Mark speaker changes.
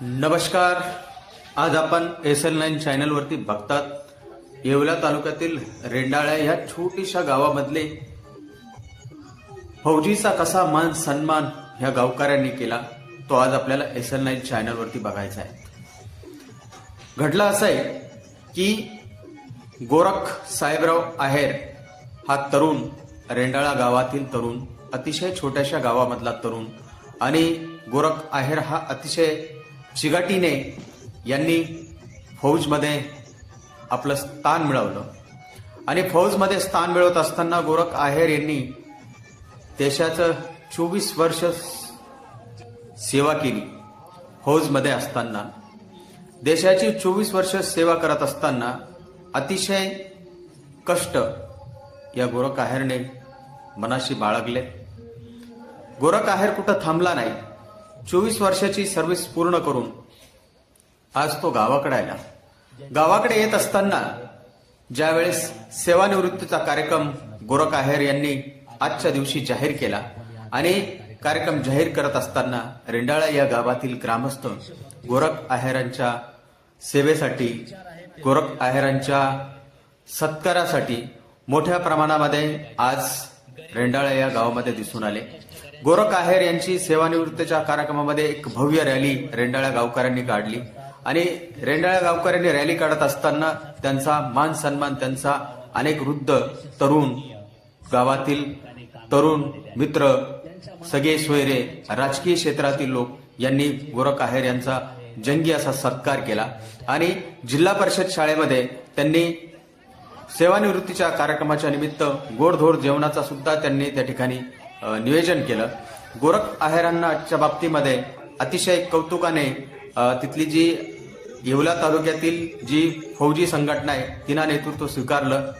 Speaker 1: नमस्कार. आज आपण एस एल नाईन चॅनलवरती बघतात. येवला तालुक्यातील रेंडाळ्या ह्या छोटीशा गावामधले फौजीचा कसा मान सन्मान ह्या गावकऱ्यांनी केला तो आज आपल्याला एस एल नाईन चॅनलवरती बघायचा आहे. घडलं असं आहे की गोरख साहेबराव आहेर हा तरुण रेंडाळा गावातील तरुण अतिशय छोट्याशा गावामधला तरुण आणि गोरख आहेर हा अतिशय चिगाटीने यांनी फौजमध्ये आपलं स्थान मिळवलं. आणि फौजमध्ये स्थान मिळवत असताना गोरख आहेर यांनी देशाचं चोवीस वर्ष सेवा केली फौजमध्ये असताना. देशाची चोवीस वर्ष सेवा करत असताना अतिशय कष्ट या गोरख आहेरने मनाशी बाळगले. गोरख आहेर कुठं थांबला नाही. चोवीस वर्षाची सर्व्हिस पूर्ण करून आज तो गावाकडे आला. गावाकडे येत असताना ज्यावेळेस सेवानिवृत्तीचा कार्यक्रम गोरख आहेर यांनी आजच्या दिवशी जाहीर केला आणि कार्यक्रम जाहीर करत असताना रेंडाळा या गावातील ग्रामस्थ गोरख आहेरांच्या सेवेसाठी गोरख आहेरांच्या सत्कारासाठी मोठ्या प्रमाणामध्ये आज रेंडाळा या गावामध्ये दिसून आले. गोरख आहेर यांची सेवानिवृत्तीच्या कार्यक्रमामध्ये एक भव्य रॅली रेंडाळा गावकऱ्यांनी काढली. आणि रेंडाळा गावकऱ्यांनी रॅली काढत असताना त्यांचा मान सन्मान त्यांचा अनेक वृद्ध तरुण गावातील तरुण मित्र सगळे सोयरे राजकीय क्षेत्रातील लोक यांनी गोरख आहेर यांचा जंगी असा सत्कार केला. आणि जिल्हा परिषद शाळेमध्ये त्यांनी सेवानिवृत्तीच्या कार्यक्रमाच्या निमित्त गोडधोड जेवणाचा सुद्धा त्यांनी त्या ठिकाणी नियोजन केलं. गोरख आहेरांना बाबतीमध्ये अतिशय कौतुकाने तिथली जी येवला तालुक्यातील जी फौजी संघटना आहे तिनं नेतृत्व स्वीकारलं.